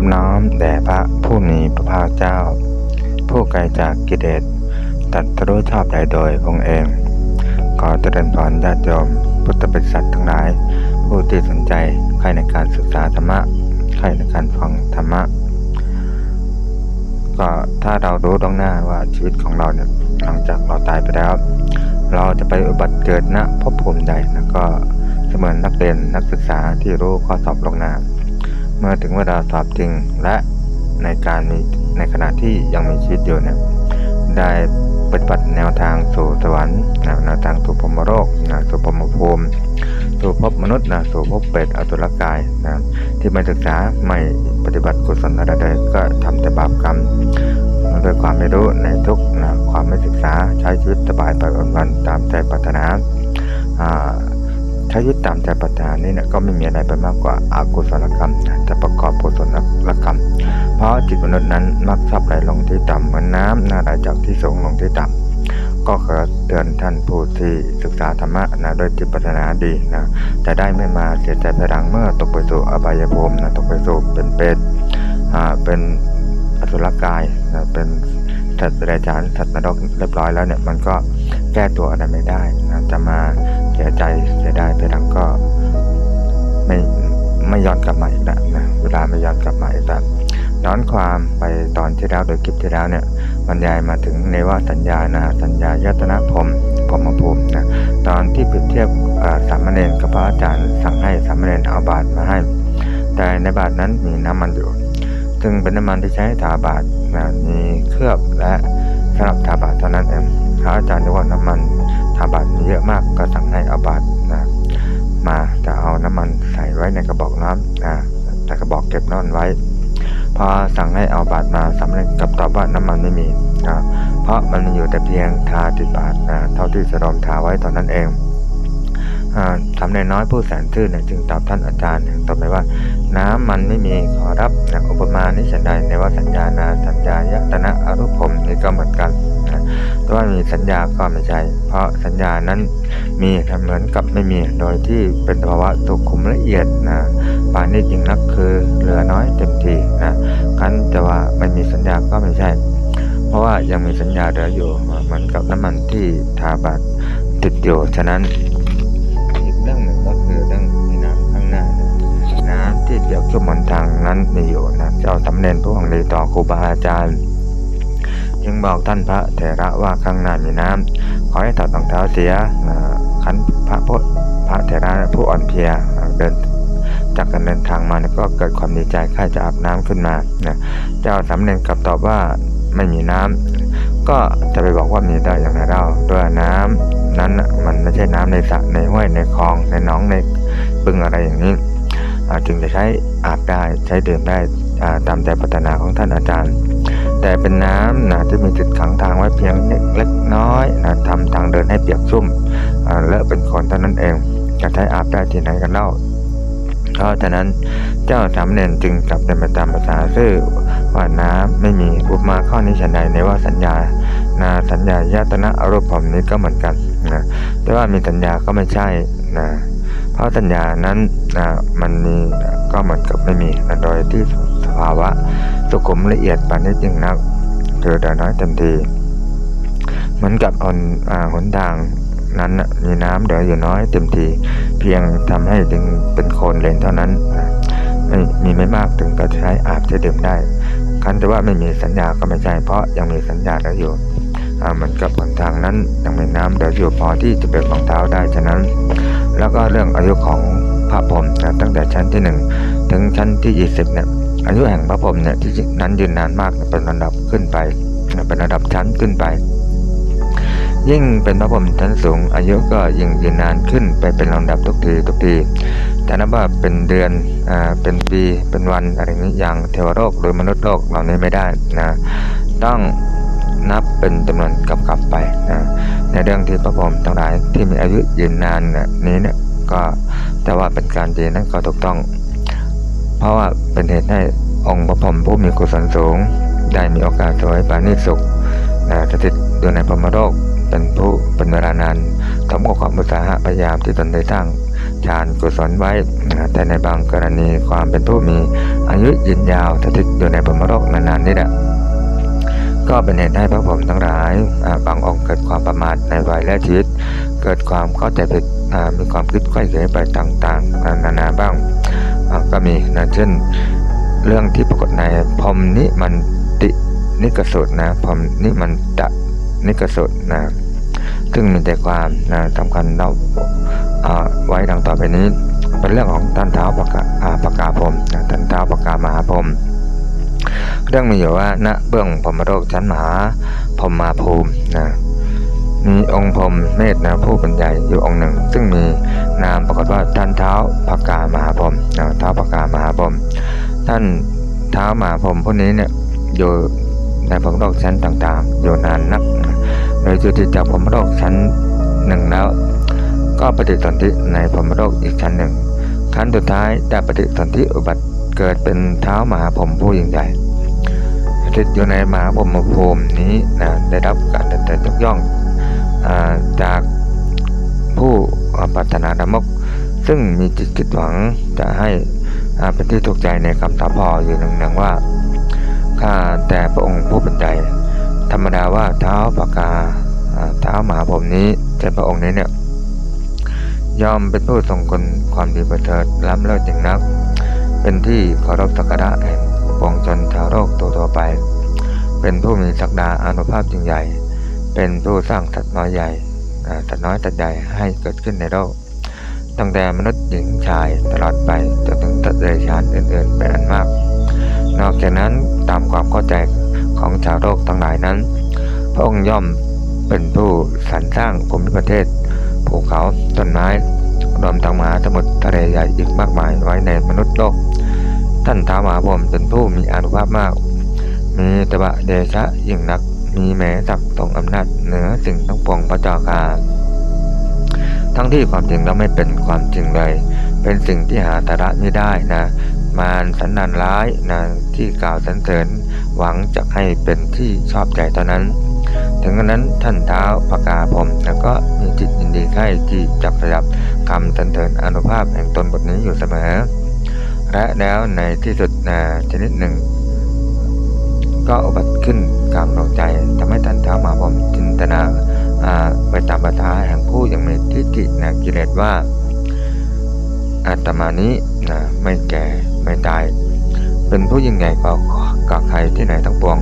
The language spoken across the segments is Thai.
อบน้อมแด่พระผู้มีพระภาคเจ้า ผู้ไกลจากกิเลสตัดรู้ชอบใดโดยพระองค์เอง ขอเจริญพรญาติโยม พุทธบริษัททั้งหลาย ผู้ที่สนใจใครในการศึกษาธรรมะใครในการฟังธรรมะก็ถ้าเรารู้ตรงหน้าว่าชีวิตของเราเนี่ยหลังจากเราตายไปแล้ว เราจะไปอุบัติเกิดณภพภูมิใดนะก็เสมือนนักเรียนนักศึกษาที่รู้ข้อสอบลงหน้า เมื่อถึงเวลาสอบจริงและในการมีในขณะที่ยังมีชีวิตอยู่เนี่ยได้ปฏิบัติแนวทางสู่สวรรค์แนวทางสู่พรหมโลกนะสู่พรหมภูมิ สู่ภพมนุษย์นะสู่ภพเปรตอสุรกายนะที่ไม่ศึกษาไม่ปฏิบัติกุศลอะไรใดก็ทำแต่บาปกรรมด้วยความไม่รู้ในทุกนะความไม่ศึกษาใช้ชีวิตสบายไปวันๆตามใจปรารถนา อ่าใช้ชีวิตามใจปรารถนานี่นี่ยก็ไม่มีอะไรไปมากกว่าอากุศลกรรมนะจะประกอบกุศลกรรม เพราะจิตมนุษย์นั้นมักชอบไหลลงที่ต่ำเหมือนน้ำน่าไหลจากที่สูงลงที่ต่ำก็ขอเตือนท่านผู้ที่ศึกษาธรรมะนะโดยจิตปัฒนาดีนะจะได้ไม่มาเสียใจภายหลังเมื่อตกไปสู่อบายภูมินะตกไปสู่เป็นเป็ดอ่าเป็นอสุรกายนะเป็นสัตว์เดรัจฉานสัตว์นรกเรียบร้อยแล้วเนี่ยมันก็แก้ตัวอะไรไม่ได้นะจะมา สียใจเสียดายภายหลังก็ ไม่ไม่ย้อนกลับมาอีกแล้วนะเวลาไม่ย้อนกลับมาอีกแล้วย้อนความไปตอนที่แล้วโดยคลิปที่แล้วเนี่ยบรรยายมาถึงในว่าสัญญานะสัญญายตนะพรมพรมภูมินะตอนที่เปรียบเทียบสามเณรกับพระอาจารย์สั่งให้สามเณรเอาบาตรมาให้ แต่ในบาตรนั้นมีน้ำมันอยู่ ซึ่งเป็นน้ำมันที่ใช้ทาบาตรนะมีเคลือบและสำหรับทาบาตรเท่านั้นเองพระอาจารย์นึกว่าน้ำมันาบาตรมีเยอะมากก็สั่งให้เอาบาตนะมาจะเอาน้ำมันใส่ไว้ในกระบอกน้ำนะแต่กระบอกเก็บน้ำมันไว้ พอสั่งให้เอาบาตมาสำเร็จกับตอบว่าน้ำมันไม่มีนะเพราะมันอยู่แต่เพียงทาติดบาตรนะเท่าที่สรอมทาไว้ตอนนั้นเองสำเร็จน้อยผู้แสนซื่อเนี่ยจึงตอบท่านอาจารย์ตอบไปว่า น้ำมันไม่มีขอรับนะอุปมานี้ฉันใดในว่าสัญญานาสัญญายตนะอรูปผมนี่ก็เหมือนกัน นะแต่ว่ามีสัญญาก็ไม่ใช่ เพราะสัญญานั้นมีเหมือนกับไม่มี โดยที่เป็นภาวะสุขุมละเอียดนะปานนี้จริงนักคือเหลือน้อยเต็มทีนะคันจะว่าไม่มีสัญญาก็ไม่ใช่ เพราะว่ายังมีสัญญาเหลืออยู่ เหมือนกับน้ำมันที่ทาบาดติดอยู่ ฉะนั้นอีกเรื่องหนึ่งก็คือเรื่องนน้ำข้างหน้าน้ำที่เปียกชุ่มหนทางนั้นมีอยู่นะเจ้าสำเร็จผู้หังดีต่อครูบาอาจารย์ จึงบอกท่านพระเถระว่าข้างหน้ามีน้ำขอให้ถอดรองเท้าเสียขันพระพุทธพระเถระผู้อ่อนเพลียเดินจากการเดินทางมาก็เกิดความดีใจใครจะอาบน้ำขึ้นมาเจ้าสำเร็จกลับตอบว่าไม่มีน้ำก็จะไปบอกว่ามีได้อย่างไรเล่าด้วยน้ำนั้นมันไม่ใช่น้ำในสระในห้วยในคลองในหนองในบึงอะไรอย่างนี้จึงจะใช้อาบได้ใช้ดื่มได้ตามใจปรารถนาของท่านอาจารย์ แต่เป็นน้ำนะที่มีจุดขังทางไว้เพียงเล็กน้อยนะทำทางเดินให้เปียกชุ่มเลอะเป็นคนเท่านั้นเองจะใช้อาบได้ที่ไหนกันเล่าเพราะฉะนั้นเจ้าสามเณรจึงกลับเดินไปตามภาษาซื่อว่าน้ำไม่มีอุปมาข้อนี้ฉันใดในว่าสัญญานาสัญญายตนะอารมณ์ผมนี้ก็เหมือนกันนะแต่ว่ามีสัญญาก็ไม่ใช่นะเพราะสัญญานั้นนะมันมีก็เหมือนกับไม่มีนะโดยที่าวะ สุขุมละเอียดปานนี้จึงนักเจอแต่น้อยเต็มทีเหมือนกับหนอ่าหนทางนั้นมีน้ำเหลืออยู่น้อยเต็มที เพียงทำให้ถึงเป็นโคนเลนเท่านั้นไม่มีไม่มากถึงก็ใช้อาบจะดื่มได้ คันแต่ว่าไม่มีสัญญาก็ไม่ใช่เพราะยังมีสัญญาเหลืออยู่เหมือนกับหนทางนั้นยังมีน้ำเหลืออยู่พอที่จะเป็นรองเท้าได้ฉะนั้น แล้วก็เรื่องอายุของพระพรหมนะตั้งแต่ชั้นที่หนึ่งถึงชั้นที่ยี่สิบเนี่ย อายุแห่งพระพรหมเนี่ยที่นั้นยืนนานมากเป็นระดับขึ้นไปเป็นระดับชั้นขึ้นไป ยิ่งเป็นพระพรหมชั้นสูง อายุก็ยิ่งยืนนานขึ้นไปเป็นลำดับทุกทีทุกทีแต่นับว่าเป็นเดือนอ่าเป็นปีเป็นวันอะไรอย่างนี้อย่างเทวโลกหรือมนุษย์โลกเหล่านี้ไม่ได้นะต้องนับเป็นจำนวนกลับๆไปนะในเรื่องที่พระพรหมทั้งหลายที่มีอายุยืนนานเนี่ยนี้เนี่ยก็แต่ว่าเป็นการดีนั้นก็ถูกต้อง เพราะว่าเป็นเหตุให้องค์พระพรหมผู้มีกุศลสูง ได้มีโอกาสสวยปาณีตสุขนะสถิตอยู่ในพรหมโลกเป็นผู้เป็นเวลานานสมกับความอุตสาหะพยายามที่ตนได้สร้างฌานกุศลไว้ แต่ในบางกรณีความเป็นผู้มีอายุยืนยาวสถิตอยู่ในพรหมโลกนานๆนี่แหละก็เป็นเหตุให้พระผมทั้งหลายบางองค์เกิดความประมาทในวัยและชีวิต เกิดความเข้าใจผิดมีความคิดไขว้เขวไปต่างๆนานาบ้างอ่า ก็มีนะเช่นเรื่องที่ปรากฏในพรหมนิมันตินิกสูตรนะพรหมนิมันตะนิกสูตรนะซึ่งมีใจความนะสำคัญเราไว้ดังต่อไปนี้ เป็นเรื่องของท่านเท้าปากาปากาพรหมนะท่านเท้าปากกามหาพรหมเรื่องมีอยู่ว่าณเบื้องพรหมโลกชั้นมหาพรหมาภูมินะ มีองค์พรมเมธนะผู้เป็นใหญ่อยู่องค์หนึ่ง ซึ่งมีนามปรากฏว่าท่านเท้าปากามหาพรมนะเท้าปากามหาพรมท่านเท้ามหาพรมผู้นี้เนี่ยอยู่ในพรมโลกชั้นต่างๆ อยู่นานนักนะโดยจุติจากพรมโลกชั้นหนึ่งแล้ว ก็ปฏิสนธิในพรมโลกอีกชั้นหนึ่งครั้นสุดท้ายได้ปฏิสนธิอุบัติเกิดเป็นเท้ามหาพรมผู้ยิ่งใหญ่สถิตอยู่ในมหาพรมภูมินี้นะได้รับการเดินยกย่อง จากผู้ปรารถนาดมก ซึ่งมีจิตคิดหวังจะให้เป็นที่ถูกใจในคำสาพออยู่หนึ่งๆว่าข้าแต่พระองค์ผู้เป็นใหญ่ธรรมดาว่าเท้าปากาเท้าหมาพมนี้เช่นพระองค์นี้เนี่ยยอมเป็นผู้ทรงคุณความดีประเสริฐล้ำเลิศอย่างนัก เป็นที่เคารพสักการะแห่งปวงชนชาวโลกตัวทั่วไป เป็นผู้มีศักดาอนุภาพยิ่งใหญ่ เป็นผู้สร้างสัตว์น้อยใหญ่สัตว์น้อยสัตว์ใหญ่ให้เกิดขึ้นในโลก ตั้งแต่มนุษย์หญิงชายตลอดไปจนถึงสัตว์เดรัจฉานอื่นๆ เป็นอันมาก นอกจากนั้นตามความเข้าใจของชาวโลกทั้งหลายนั้น พระองค์ย่อมเป็นผู้สรรสร้างภูมิประเทศภูเขาต้นไม้รวมทั้งมหาสมุทรทะเลใหญ่อีกมากมายไว้ในมนุษย์โลก ท่านท้าวมหาพรหมเป็นผู้มีอานุภาพมาก มีตบะเดชะยิ่งนัก มีแม้ศักดิ์ทรงอำนาจเหนือสิ่งทั้งปวงพระเจ้าคาทั้งที่ความจริงแล้วไม่เป็นความจริงเลย เป็นสิ่งที่หาตระไม่ได้นะ มารสันดานร้ายนะที่กล่าวสรรเสริญหวังจะให้เป็นที่ชอบใจเท่านั้น ถึงกระนั้นท่านเท้าปากาผมแล้วก็มีจิตยินดีใคร่ที่จะประดับคำสรรเสริญอนุภาพแห่งตนบทนี้อยู่เสมอ และแล้วในที่สุดนะชนิดหนึ่ง ก็อุบัติขึ้น ปตามปัญหาแห่งผู้ยังมีทิฏฐินะกิเลสว่าอาตมานี้นะไม่แก่ไม่ตาย เป็นผู้ยิ่งใหญ่กว่ากว่าใครที่ไหนทั้งปวง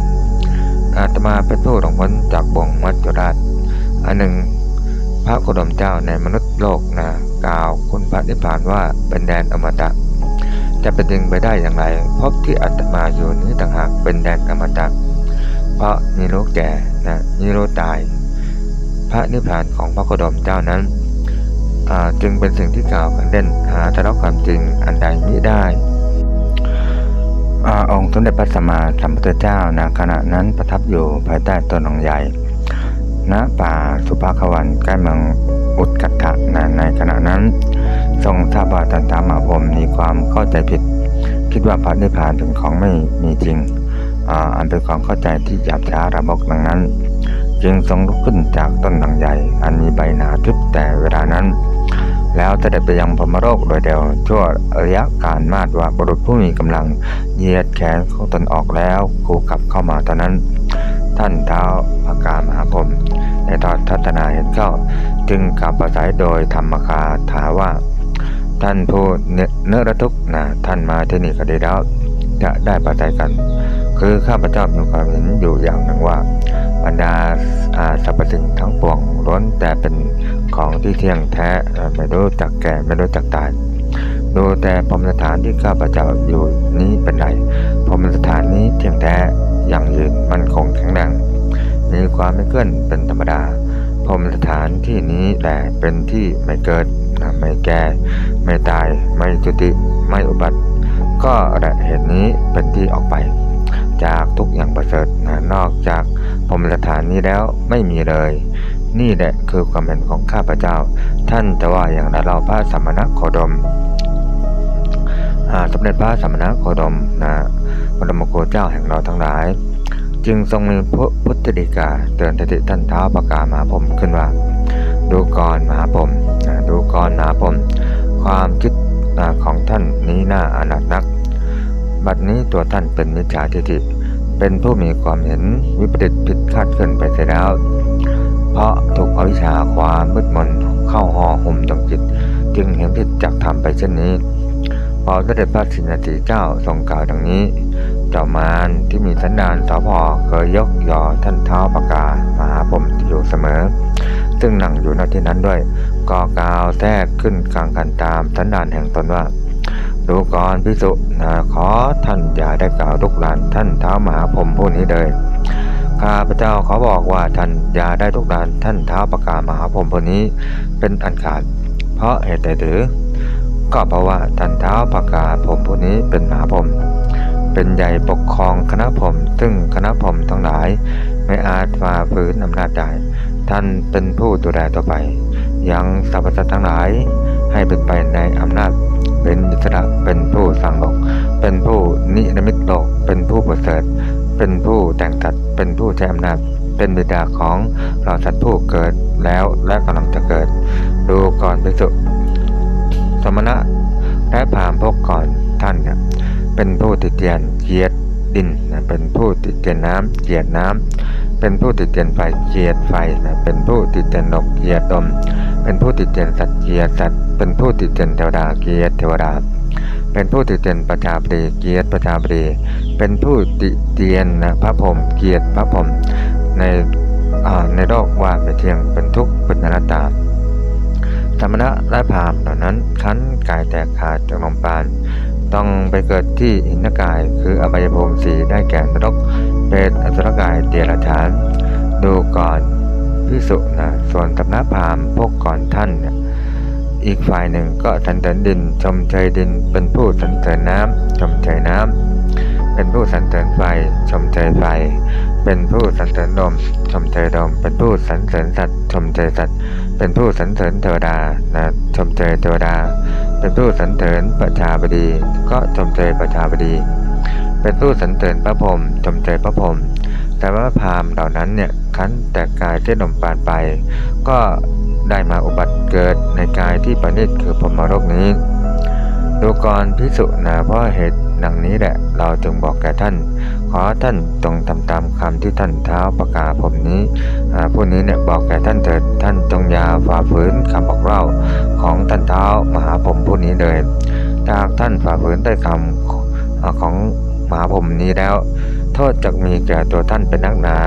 อาตมาเป็นผู้หลงพ้นจากบ่วงมัจจุราชอันหนึ่งพระโคดมเจ้าในมนุษย์โลกนะกล่าวคุณพระนิพพานว่าเป็นแดนอมตะ จะเป็นจริงไปได้อย่างไรพบที่อาตมาอยู่นี้ต่างหากเป็นแดนอมตะ เพราะมีโรคแก่นะมีโรคตาย พระนิพพานของพระโคดมเจ้านั้น จึงเป็นสิ่งที่กล่าวกันเล่นหาทะเลาะความจริงอันใดมิได้อองค์สมเด็จพระสัมมาสัมพุทธเจ้านะขณะนั้นประทับอยู่ภายใต้ต้นหนองใหญ่ ณ ป่าสุภาควันใกล้เมืองอุดกัตถะนะในขณะนั้น ทรงทราบว่าตันตามาพรมมีความเข้าใจผิด คิดว่าพระนิพพานเป็นของไม่มีจริงออันเป็นความเข้าใจที่หยาบช้าระบกดังนั้น จึงทรงลุกขึ้นจากต้นหนังใหญ่ อันมีใบหนาทึบแต่เวลานั้น แล้วเสด็จไปยังพรหมโลกโดยเดียวชั่วระยะการมาดว่าบุรุษผู้มีกำลังเหยียดแขนของตนออกแล้วคูกลับเข้ามาตอนนั้น ท่านเท้าพระกามหาพรมในตอนทัศนาเห็นเข้า จึงกลับประสัยโดยธรรมคาถาว่า ท่านผู้เนเนรทุกนะท่านมาที่นี่ก็ดีแล้วจะได้ประสัยกัน คือข้าพเจ้ามีความเห็นอยู่อย่างหนึ่งว่า บรรดาสรรพสิ่งทั้งปวงล้วนแต่เป็นของที่เที่ยงแท้ไม่รู้จักแก่ไม่รู้จักตายดูแต่พรมสถานที่ข้าพเจ้าอยู่นี้เป็นไรพรมสถานนี้เที่ยงแท้ยั่งยืนมันคงแข็งแรงมีความไม่เคลื่อนเป็นธรรมดาพรมสถานที่นี้แหละเป็นที่ไม่เกิดไม่แก่ ไม่ตาย ไม่จุติ ไม่อุบัติ ก็และเหตุนี้เป็นที่ออกไป จากทุกอย่างประเสริฐนอกจาก พรหมสถานนี้แล้วไม่มีเลย นี่แหละคือความเห็นของข้าพเจ้า ท่านจะว่าอย่างไรเราพระสมณโคดมอ่าสมเด็จพระสมณโคดมนะพระมโคเจ้าแห่งเราทั้งหลาย จึงทรงมีพระพุทธดีกาเตือนสติท่านเท้าประกาศมาผมขึ้นว่า ดูกรมหาผมดูกรมหาผม ความคิดของท่านนี้น่าอนาถนัก บัดนี้ตัวท่านเป็นมิจฉาทิฏฐิ เป็นผู้มีความเห็นวิปริตผิดคาดเคลื่อนไปเสียแล้ว เพราะถูกอวิชชาความมืดมนเข้าห่อหุ้มดวงจิต จึงเห็นผิดจากธรรมไปเช่นนี้ พอสเด็จพระสินสีเจ้าทรงกล่าวดังนี้ เจ้ามารที่มีสันดานสอพอเคยยกยอท่านเท้าประกาศมหาผมอยู่เสมอ ซึ่งนั่งอยู่ณที่นั้นด้วยก็กล่าวแทรกขึ้นกลางกันตามสันดานแห่งตนว่า ดูก่อนพิสุนะขอท่านอย่าได้กล่าวลุกลานท่านเท้ามหาผมผู้นี้เลยข้าพเจ้าขอบอกว่าท่านอย่าได้ลุกลานท่านเท้าประกาศมหาผมผู้นี้เป็นอันขาด เพราะเหตุใดหรือ ก็เพราะว่าท่านเท้าประกาศผมผู้นี้เป็นมหาผมเป็นใหญ่ปกครองคณะผมซึ่งคณะผมทั้งหลายไม่อาจฝ่าฝืนอำนาจได้ท่านเป็นผู้ดูแลต่อไป ยังสรรพสัตว์ทั้งหลายให้เป็นไปในอำนาจ เป็นอิสระเป็นผู้สร้างโลก เป็นผู้นิรมิตโลก เป็นผู้ประเสริฐเป็นผู้แต่งตัดเป็นผู้ใช้อำนาจเป็นบิดาของเราสัตว์ผู้เกิดแล้วและกำลังจะเกิด ดูก่อนพิสุสมณะและพราหมพกก่อนท่านเนี่ยเป็นผู้ติดเตียนเกียรติ ดินนะเป็นผู้ติดเตียนน้ำเกียร์น้ำเป็นผู้ติดเตียนไฟเกียร์ไฟนะเป็นผู้ติดเตียนนกเกียรติลมเป็นผู้ติดเตียนสัตว์เกียร์สัตว์เป็นผู้ติดเตียนเทวดาเกียร์เทวดา เป็นผู้ติดเตียนประชาบดีเกียรติประชาบดีเป็นผู้ติเตียนนะพระพรหมเกียรติพระพรหมในในโลกว่าไม่เที่ยงเป็นทุกข์เป็นอนัตตาสมณะและพรามเหล่านั้นคั้นกายแตกขาดจากนมปาน ต้องไปเกิดที่อินทกาย คืออบายภูมิสีได้แก่นรกเปรตอสุรกายเดรัจฉาน ดูก่อนพิสุนะส่วนสมณะพามพวกก่อนท่านเนี่ยอีกฝ่ายหนึ่งก็สรรเสริญดินชมเชยดิน เป็นผู้สรรเสริญน้ำชมเชยน้ำเป็นผู้สรรเสริญไฟชมเชยไฟ เป็นผู้สรรเสริญลมชมเชยลมเป็นผู้สรรเสริญสัตว์ชมเชยสัตว์เป็นผู้สรรเสริญเทวดานะชมเชยเทวดา เป็นผู้สรรเสริญประชาบดีก็ชมเชยประชาบดี เป็นผู้สรรเสริญพระพรหมชมเชยพระพรหมแต่ว่าพราหมณ์เหล่านั้นเนี่ยคั้นแต่กายที่นมปานไป ก็ได้มาอุบัติเกิดในกายที่ประณีตคือพรหมโลกนี้ ดูกรพิสุนะเพราะเหตุ ดังนี้แหละเราจึงบอกแก่ท่าน ขอท่านจงทำตามคำที่ท่านเท้าประกาศผมนี้ผู้นี้เนี่ยบอกแก่ท่านเถิดท่านจงอยาฝ่าฝืนคำบอกเล่าของท่านเท้ามหาผมผู้นี้เลยถ้าหากท่านฝ่าฝืนได้คำอ่าของมหาผมนี้แล้ว โทษจะมีแก่ตัวท่านเป็นนักหนา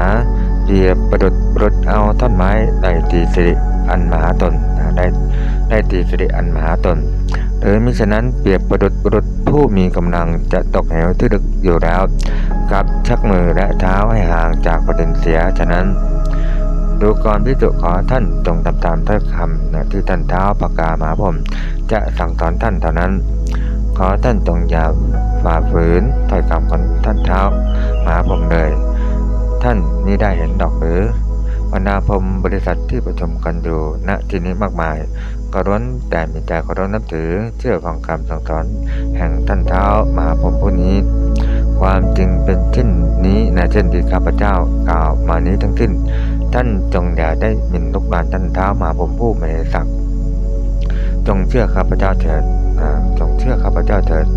เดียบประดุดปรุดเอาท่อนไม้ได้ตีสิริอันมหาตนได้ได้ตีสิริอันมหาตน หรือมิฉะนั้นเปรียบประดุดระดุดผู้มีกำลังจะตกเหวที่ลึกอยู่แล้วกับชักมือและเท้าให้ห่างจากประเด็นเสียฉะนั้น ดูกรพิจุขอท่านจงตามตามถ้อยคำนะที่ท่านเท้าปากกามาผม จะสั่งสอนท่านเท่านั้น ขอท่านจงอย่าฝ่าฝืนถ้อยคำของท่านเท้ามาผมเลย ท่านนี่ได้เห็นดอกหรือบรรดาพรมบริษัทที่ประชุมกันอยู่ณที่นี้มากมาย ก็ล้วนแต่มีใจเคารพนับถือเชื่อฟังคำสั่งสอนแห่งท่านเท้ามหาผมผู้นี้ ความจริงเป็นเช่นนี้นะเช่นที่ข้าพเจ้ากล่าวมานี้ทั้งสิ้น ท่านจงอย่าได้หมิ่นลุกลานท่านเท้ามหาผมผู้ไม่ศักดิ์จงเชื่อข้าพเจ้าเถิดจงเชื่อข้าพเจ้าเถิด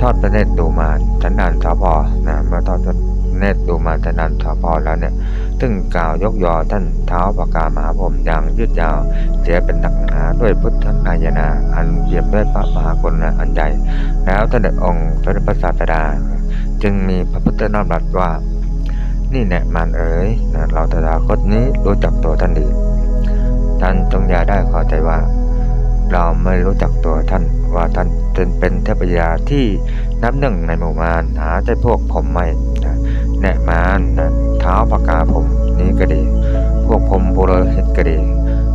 ทอดพระเนตรดูมารชันนานสพนะเมื่อทอดพระ เนตดูมารชันนานสพแล้วเนี่ยซึ่งกล่าวยกยอท่านเท้าปากกามหาผมอย่างยืดยาว เสียเป็นหนักหนาด้วยพุทธนายนา อันเปี่ยมด้วยพระมหากรุณาอันใหญ่ แล้วท่านได้องค์พระพระศาสดา จึงมีพระพุทธนามรัสว่า นี่แน่มารเอ๋ยนะเราตถาคตนี้รู้จักตัวท่านดี ท่านจงยาได้ข้าใจว่าเราไม่รู้จักตัวท่านว่าท่านเป็นเป็นเทพยาที่นับหนึ่งในหมู่มารหาได้พวกผมไม่นะ แนะมารนะเท้าปากกาผมนี้ก็ดี พวกผมบุรหิตก็ดี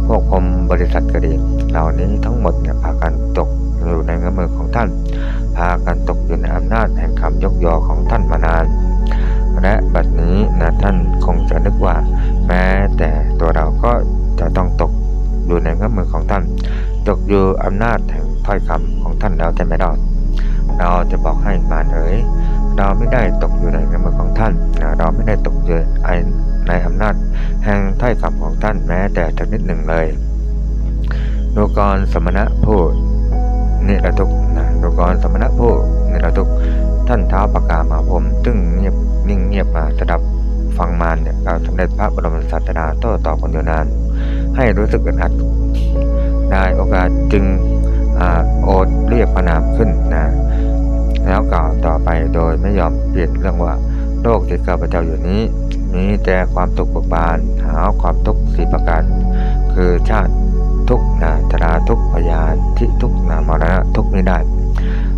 พวกผมบริษัทก็ดี เหล่านี้ทั้งหมดเนี่ยพากันตกอยู่ในเงื้อมือของท่าน พากันตกอยู่ในอำนาจแห่งคำยกยอของท่านมานาน และบัดนี้นะท่านคงจะนึกว่า แม้แต่ตัวเราก็จะต้องตกอยู่ในเงื้อมือของท่าน ตกอยู่อำนาจแห่งถ้อยคำของท่านแล้วใช่ไหมเราเราจะบอกให้มารเอ๋ย เราไม่ได้ตกอยู่ในมือของท่าน เราไม่ได้ตกอยู่ในอำนาจ แห่งถ้อยคำของท่านแม้แต่สักนิดหนึ่งเลยดูกรสมณะผู้นิรทุกนะดูกรสมณะผู้นิรทุกท่านเท้าปากามาผมตึงเงียบนิ่งเงียบมาสดับฟังมารเนี่ยกาสำเร็จพระบรมศาสดาโต้ตอบกันอยู่นาน ให้รู้สึกอึดอัดได้โอกาสจึงอโอดเรียกพระนามขึ้นนะ แล้วกล่าวต่อไปโดยไม่ยอมเปลี่ยนเรื่องว่าโลกที่ข้าพเจ้าอยู่นี้ มีแต่ความทุกข์ปกบานหาความทุกข์สีประการคือชาติทุกนาชราทุกพยาที่ทุกนามรณะทุกนี้ได้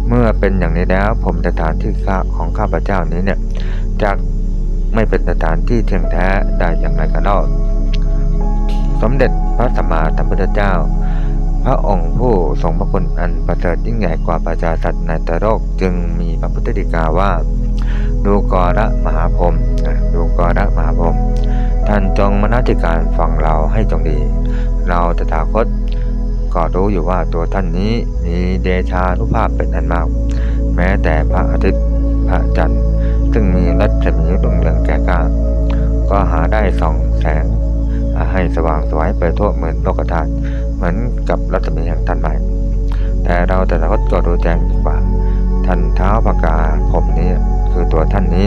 เมื่อเป็นอย่างนี้แล้วผมสถานที่ข้าของข้าพเจ้านี้เนี่ยจะไม่เป็นสถานที่เที่ยงแท้ได้อย่างไรกันเล่าสมเด็จพระสัมมาสัมพุทธเจ้า ระองค์ผู้ทรงพระคุณอันประเสริฐยิ่งใหญ่กว่าประชาสัตว์ในตโลกจึงมีพระพุทธดีกาว่า ดูกรมหาพรหมดูกรมหาพรหมท่านจงมนติการฟังเราให้จงดี เราตถาคตก็รู้อยู่ว่าตัวท่านนี้มีเดชานุภาพเป็นอันมาก แม้แต่พระอาทิตย์พระจันทร์ซึ่งมีรัศมีรุ่งเรืองแก่กล้าก็หาได้สองแส ให้สว่างสวยไปทั่วเหมือนโลกธาตุเหมือนกับรัศมีแห่งท่านใหม่ แต่เราแต่ละคนก็รู้แจ้งว่าท่านเท้าปากาผมนี้คือตัวท่านนี้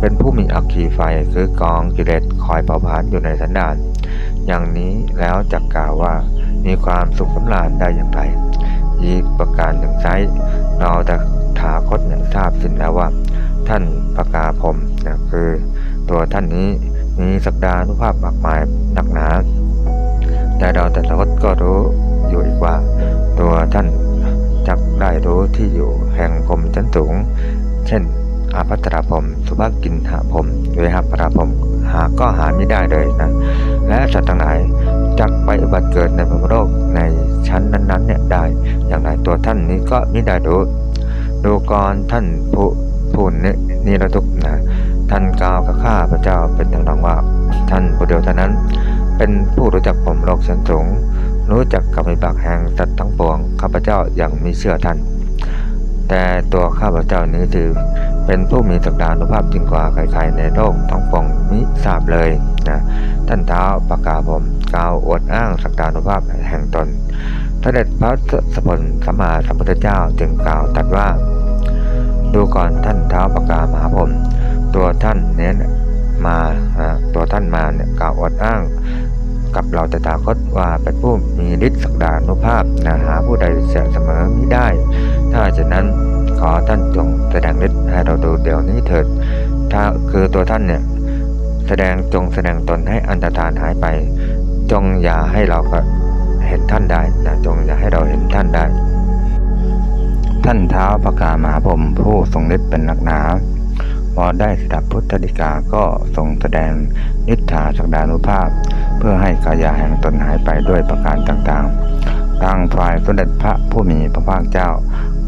เป็นผู้มีอัคคีไฟคือกองกิเลสคอยเผาผลาญอยู่ในสันดานอย่างนี้แล้วจักกล่าวว่ามีความสุขสำราญได้อย่างไรอีกประการหนึ่งไซเราแต่ถาคตเนี่ยทราบสิ้นแล้วว่า ท่านปากาผมคือตัวท่านนี้ มีสักดานุภาพมากมายหนักหนาแต่เราแต่ละคนก็รู้อยู่อีกว่า ตัวท่านจักได้รู้ที่อยู่แห่งผมชั้นสูง เช่นอาภัตราผมสุภากินหาผมเวหาปราผมหาก็หาไม่ได้เลยนะ และสัตว์ทั้งหลายจักไปอุบัติเกิดในพรมโลกในชั้นนั้นๆเนี่ยได้ อย่างไรตัวท่านนี้ก็ไม่ได้รู้ดูกรท่านผู้ผู้นี้นี่ระทุกนะ ท่านกล่าวกับข้าพระเจ้าเป็นอย่างนังว่า ท่านผู้เดียวเท่านั้น เป็นผู้รู้จักผมโลกชั้นสูงรู้จักกับวิบากแห่งสัตว์ทั้งปวงข้าพเจ้าอยังมีเชื่อท่าน แต่ตัวข้าพเจ้านี้ถือ เป็นผู้มีศักดานุภาพยิ่งกว่าใครๆในโลกทั้งปวงมิทราบเลยนะท่านเท้าปากกาผมกล่าวอวดอ้างศักดานุภาพแห่งตนพระเด็จพระสพลสัมมาสัมพุทธเจ้าจึงกล่าวตรัดว่า ดูก่อนท่านเท้าปากกามหาผม ตัวท่านเนี้ยมาตัวท่านมาเนี่ยกล่าวอดอ้าง กับเราแต่ตาคตว่าเป็นผู้มีฤทธิ์ศักดานุภาพนะหาผู้ใดเสียเสมอมิได้ ถ้าฉะนั้นขอท่านจงแสดงฤทธิ์ให้เราดูเดี๋ยวนี้เถิด ถ้าคือตัวท่านเนี่ยแสดงจงแสดงตนให้อันตรธานหายไป จงอย่าให้เราเห็นท่านได้นะจงอย่าให้เราเห็นท่านได้ ท่านเท้าปากามหาผมผู้ทรงฤทธิ์เป็นนักหนา พอได้สดับพุทธดิกาก็ทรงแสดงนิทธาสักดานุภาพ เพื่อให้กายาแห่งตนหายไปด้วยประการต่างๆ ทางฝ่ายสมเด็จพระผู้มีพระภาคเจ้า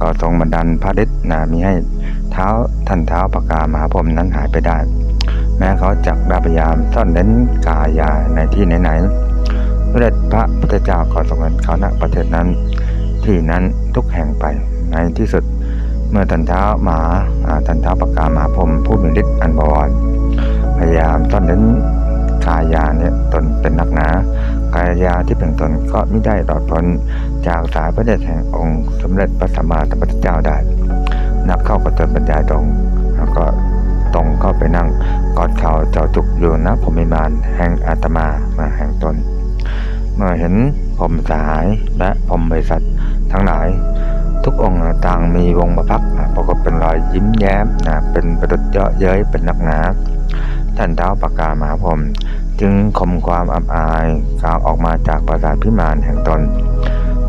ก็ทรงบันดาลพระฤทธิ์นามีให้เท้าท่านเท้าปากามหาผมนั้นหายไปได้ แม้เขาจักด้พยายามซ่อนเล้นกายาในที่ไหนๆสมเด็จพระพุทธเจ้าก็ทรงเห็นเขาณประเทศนั้น ที่นั้นทุกแห่งไปในที่สุด มื่อท่านเท้าหมาท่านเท้าปากกาหมาผมผู้มีฤทธิ์อันบวรพยายามซ่อนเล้นกายาเนี่ยตนเป็นนักหนากายาที่เป็นตนก็ไม่ได้รอดพ้นจากสายพระเดชแห่งองค์สมเด็จพระสัมมาสัมพุทธเจ้าได้ นักเข้าก็เติมบรรยายตรงแล้วก็ตรงเข้าไปนั่งกอดเข่าเจ้าจุกอยู่นะผมมิมานแห่งอาตมามาแห่งตน เมื่อเห็นผมสหายและผมบริษัททั้งหลาย ทุกองค์ต่างมีวงประพักปรากฏเป็นรอยยิ้มแย้มนะเป็นประดุจเยาะเย้ยเป็นนักหนาท่านเท้าปากกามหาผมจึงข่มความอับอายกล่าวออกมาจากปราสาทพิมานแห่งตน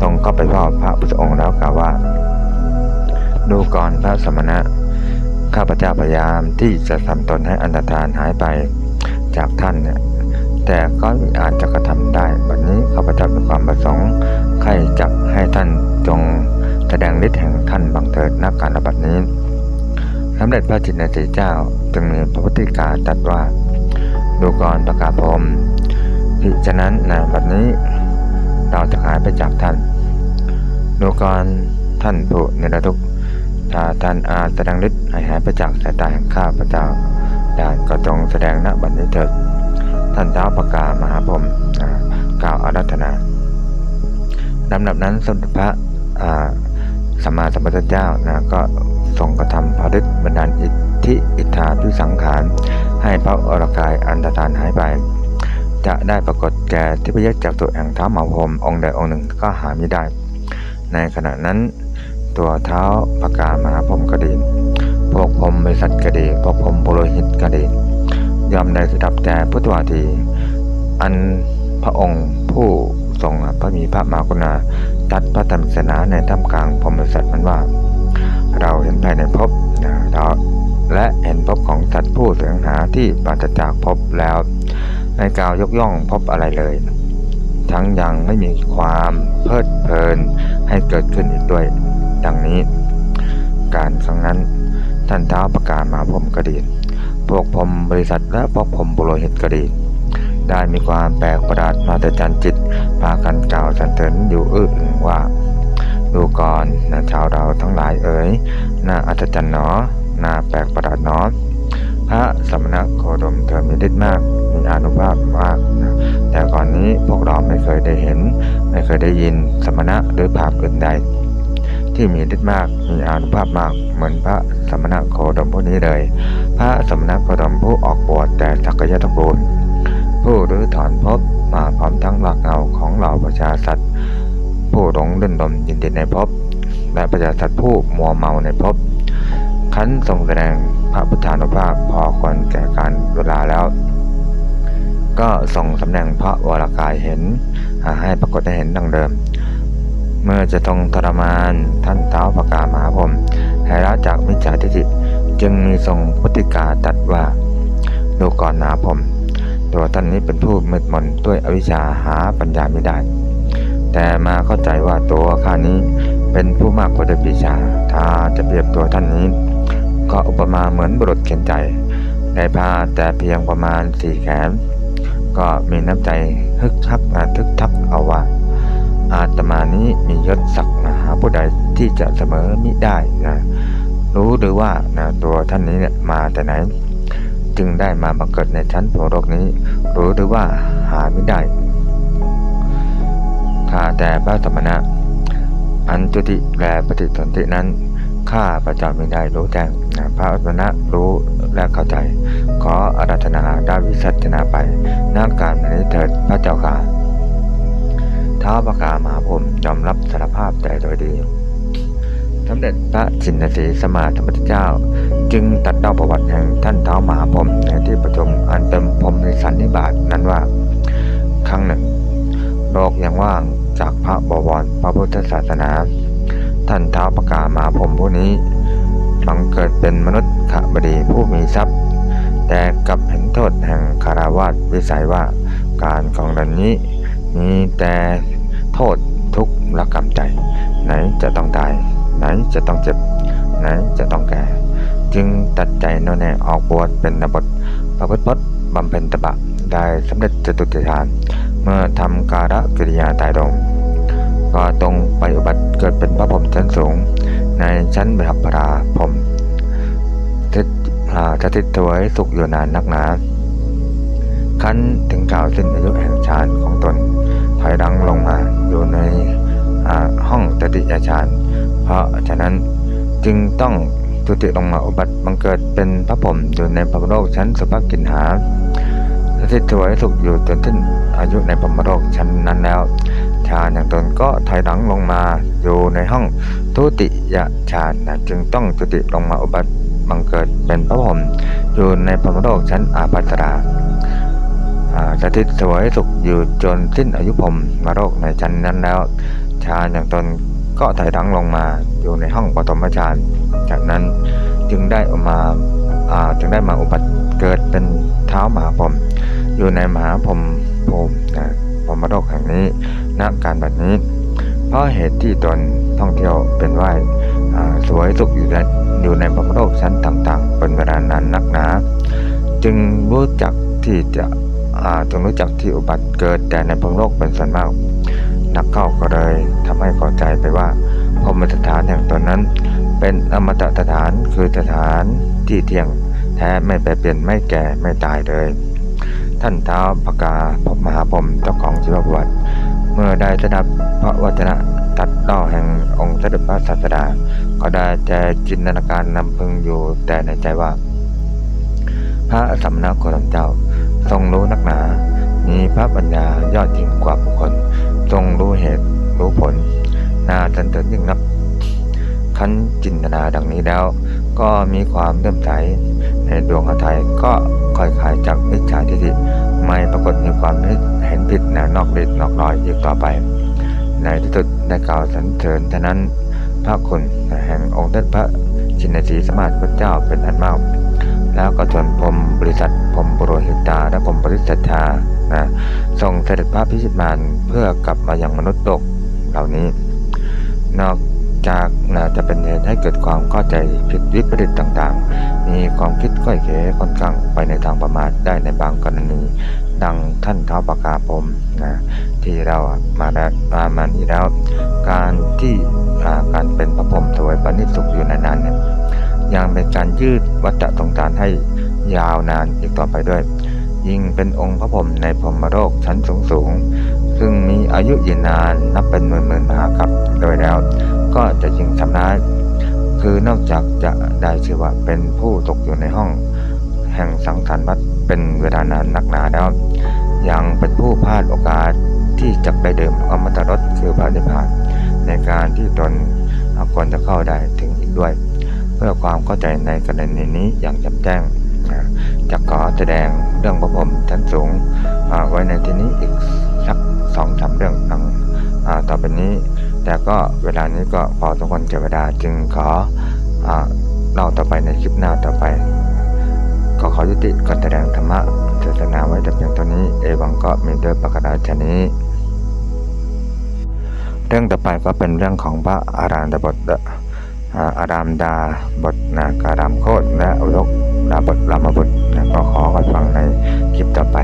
ตรงเข้าไปเฝ้าพระพุทธองค์แล้วกล่าวว่า ดูก่อนพระสมณะ ข้าพเจ้าพยายามที่จะทำตนให้อันตรธานหายไปจากท่านเนี่ยแต่ก็อาจจะกระทำได้ บัดนี้ข้าพเจ้ามีความประสงค์ใครจะให้ท่านจง แสดงฤทธิ์แห่งท่านบังเถิดนักการระบัดนี้สำเร็จพระจิตนสีเจ้าจึงมีพระพุทธิกาตรัสว่า ดูก่อนประกาศพรมพิฉะนั้นนะบัดนี้เราจะหายไปจากท่าน ดูก่อนท่านผู้เนรทุกข์ถ้าท่านอาแสดงฤทธิ์ให้หายไปจากสายตาแห่งข้าพระเจ้าด่านก็จงแสดงณบัดนี้เถิด ท่านเท้าประกาศมหาพรมกล่าวอารัธนาลำดับนั้นสมเด็จพระ สัมมาสัมพุทธเจ้านะก็ทรงกระทำภารกิจบันดาลอิทธิอิทธาพิสังขารให้พระอรกายอันตรธานหายไป จะได้ปรากฏแก่ทิพยจักตัวแห่งเท้าหมาพรมองค์ใดองค์หนึ่งก็หาไม่ได้ ในขณะนั้นตัวเท้าปากามหาพรมก็ดีพวกพรมบริษัทก็ดีพวกพรมปุโรหิตก็ดียอมได้สดับแต่พุทธวาที อันพระองค์ผู้ ทรงพระมีพระมหากรุณาตัดพระธรรมเสนาในท่ามกลางพรหมบริษัทมันว่า เราเห็นภายในภพนะเราและเห็นภพของสัตว์ผู้แสวงหาที่ปราศจากภพแล้วในกล่าวยกย่องภพอะไรเลย ทั้งยังไม่มีความเพลิดเพลินให้เกิดขึ้นอีกด้วย ดังนี้ การครั้งนั้นท่านเท้าประกาศมาผมก็ดีพวกผมบริษัทและพวกผมบุโรหิตก็ดี ได้มีความแปลกประหลาดมาแต่จันจิตพากันกล่าวสรรเสริญอยู่อื้ออึงว่าดูก่อนนะชาวเราทั้งหลายเอ๋ยน่าอัศจรรย์หนอน่าแปลกประหลาดหนอพระสมณะโคดมเธอมีฤทธิ์มาก มีอนุภาพมาก แต่ก่อนนี้พวกเราไม่เคยได้เห็น ไม่เคยได้ยินสมณะหรือภาพอื่นใด ที่มีฤทธิ์มาก มีอนุภาพมาก เหมือนพระสมณะโคดมผู้นี้เลย พระสมณะโคดมผู้ออกบวชแต่สักยะตะกูล ผู้รื้อถอนภพมาพร้อมทั้งหลักเงาของเหล่าประชาสัตว์ผู้หลงลื่นลมยินดีในภพและประชาสัตว์ผู้มัวเมาในภพขันทรงแสดงพระพุทธานุภาพพอควรแก่การเวลาแล้ว ก็ทรงสำแดงพระวรากายเห็นหาให้ปรากฏให้เห็นดังเดิม เมื่อจะทรงทรมานท่านเท้าประกาศมหาพรหมให้ละจากมิจฉาทิฏฐิจึงมีทรงพุทธิกาตัดว่าดูก่อนนะผม ตัวท่านนี้เป็นผู้มืดมนด้วยอวิชชาหาปัญญาไม่ได้ แต่มาเข้าใจว่าตัวข้านี้เป็นผู้มากกว่าเด้วยปีชา ถ้าจะเปรียบตัวท่านนี้ ก็อุปมาเหมือนบุรุษเข็นใจได้ผ้าแต่เพียงประมาณสี่แขน ก็มีน้ำใจฮึกทับมาทึกทับเอาว่า อาตมานี้มียศศักดิ์นะหาผู้ใดที่จะเสมอมิได้นะรู้หรือว่านะตัวท่านนี้เนี่ยมาแต่ไหน จึงได้มาบังเกิดในชั้นโพโลกนี้ รู้หรือว่าหาไม่ได้ข้าแต่พระสมณะ อันจุติและปฏิสนธินั้นข้าพระจ้าไม่ได้รู้แจ้งนะพระสมณะรู้และเข้าใจ ขออาราธนาได้วิสัชนาไปนักการนี้เถิดพระเจ้าค่ะท้าวประกามหาพรมยอมรับสารภาพแต่โดยดี สมเด็จพระชินสีสมาธรรมพุทเจ้า จึงตัดเล่าประวัติแห่งท่านเท้ามหาพรหมในที่ประชุมอันเต็มพรหมในสันนิบาตนั้นว่า ครั้งหนึ่งโลกยังว่างจากพระบวรพระพุทธศาสนา ท่านเท้าประกาศมาพรหมผู้นี้บังเกิดเป็นมนุษย์ขบดีผู้มีทรัพย์ แต่กลับเห็นโทษแห่งคาราวาสวิสัยว่าการของดันนี้มีแต่โทษทุกข์และกรรมใจ ไหนจะต้องตาย ไหนจะต้องเจ็บ ไหนจะต้องแก่ จึงตัดใจโน่วแน่ออกบวชเป็นนบทประพฤติพจน์บำเพ็ญตบะได้สำเร็จจตุติฌาน เมื่อทำการะกิริยาตายลงก็ตรงไปอุบัติเกิดเป็นพระพรหมชั้นสูง ในชั้นบรมพราพรหมจะทิศถวยสุขอยู่นานนักหนาขั้นถึงกล่าวสิ้นอายุแห่งฌานของตน ถอยหลังลงมาอยู่ในห้องตติยฌาน เพราะฉะนั้นจึงต้องจุติลงมาอุบัติบังเกิดเป็นพระพรหมอยู่ในพรมโลกชั้นสุภกินหาสถิตถวยสุขอยู่จนถึงอายุในพรมโลกชั้นนั้นแล้วฌานอย่างตนก็ถอยหลังลงมาอยู่ในห้องทุติยฌานจึงต้องจุติลงมาอุบัติบังเกิดเป็นพระพรหมอยู่ในพรมโลกชั้นอาภัสราสถิตสวยสุขอยู่จนสิ้นอายุพรหมมโลกในชั้นนั้นแล้วฌานอย่างตน ก็ถอยหลังลงมาอยู่ในห้องปฐมฌานจากนั้นจึงได้ออกมาจึงได้มาอุบัติเกิดเป็นเท้ามหาพรมอยู่ในมหาพรมภูมินะพรมโลกแห่งนี้ณการบัดนี้ เพราะเหตุที่ตนท่องเที่ยวเป็นไหวอ่าสวยสุขอยู่ในอยู่ในพรมโลกชั้นต่างๆ เป็นเวลานานนักหนา จึงรู้จักที่จะจึงรู้จักที่อุบัติเกิดแต่ในพรมโลกเป็นส่วนมาก เข้าก็เลยทำให้เข้าใจไปว่าพรมสถานแห่งตนนั้น เป็นอมตะสถานคือสถานที่เที่ยงแท้ไม่แปรเปลี่ยนไม่แก่ไม่ตายเลย ท่านเท้าพกาพมหาพรหมเจ้าของชีวประวัติเมื่อได้สดับพระวจนะตัดเล่าแห่งองค์เสด็จพระศาสดา ก็ได้แต่จินตนาการนำพึงอยู่แต่ในใจว่า พระสำนักโคดมเจ้าทรงรู้นักหนา มีพระปัญญายอดยิ่งกว่าบุคคล ทรงรู้เหตุรู้ผล นาสันเสริญยิ่งนักขันจินตนาดังนี้แล้ว ก็มีความเลื่อมใสในดวงหทัยก็ค่อยคลายจากมิจฉาทิฏฐิไม่ปรากฏมีความเห็นผิดแนวนอกฤทธิ์นอกรอยอีกต่อไป ในที่สุดได้กล่าวสรรเสริญฉะนั้นพระคุณแห่งองค์เด็จพระชินสีสมมาธิพระเจ้าเป็นอันมาก แล้วก็ชวนพรมบริษัทพรมปุโรหิตา และพรมบริษัทธานะส่งเสด็จพระพิชิตมารเพื่อกลับมายังมนุษย์โลกเหล่านี้ นอกจากนะจะเป็นเหตุให้เกิดความเข้าใจผิดวิปริตต่างๆ มีความคิดค่อยเขค่อนข้างไปในทางประมาทได้ในบางกรณี ดังท่านเท้าปากาพรมนะที่เรามาแล้มามานี้แล้ว การที่การเป็นพระพรมถวยปณิสุขอยู่นานๆเนี่ย ยังเป็นการยืดวัฏสงสารให้ยาวนานอีกต่อไปด้วย ยิ่งเป็นองค์พระพรหมในพรหมโลกชั้นสูงสูงๆซึ่งมีอายุยืนนานนับเป็นหมื่นหมื่นมหากับโดยแล้ว ก็จะยิ่งทำร้าย คือนอกจากจะได้ชื่อว่าเป็นผู้ตกอยู่ในห้อง แห่งสังสรรวัดเป็นเวลานานนักหนาแล้ว ยังเป็นผู้พลาดโอกาสที่จะไปเดิมอมตะรสคือพระนิพพาน ในการที่ตนควรจะเข้าได้ถึงอีกด้วย เพื่อความเข้าใจในกรณีนี้อย่างแจ่มแจ้งจะขอแสดงเรื่องพระพรหมชั้นสูงไว้ในที่นี้อีกสักสองสามเรื่องดังอ่าต่อไปนี้ แต่ก็เวลานี้ก็พอสมควรเก็บเวลาจึงขออเล่าต่อไปในคลิปหน้าต่อไป ก็ขอยุติการแสดงธรรมะเทศนาไว้แต่เพียงเท่านี้เอวังก็มีด้วยประการฉนี้เรื่องต่อไปก็เป็นเรื่องของพระอารามดาบท อารามดาบทนะการามโคตและอุลกดาบทรามบทนะก็ขอกันฟังในคลิปต่อไป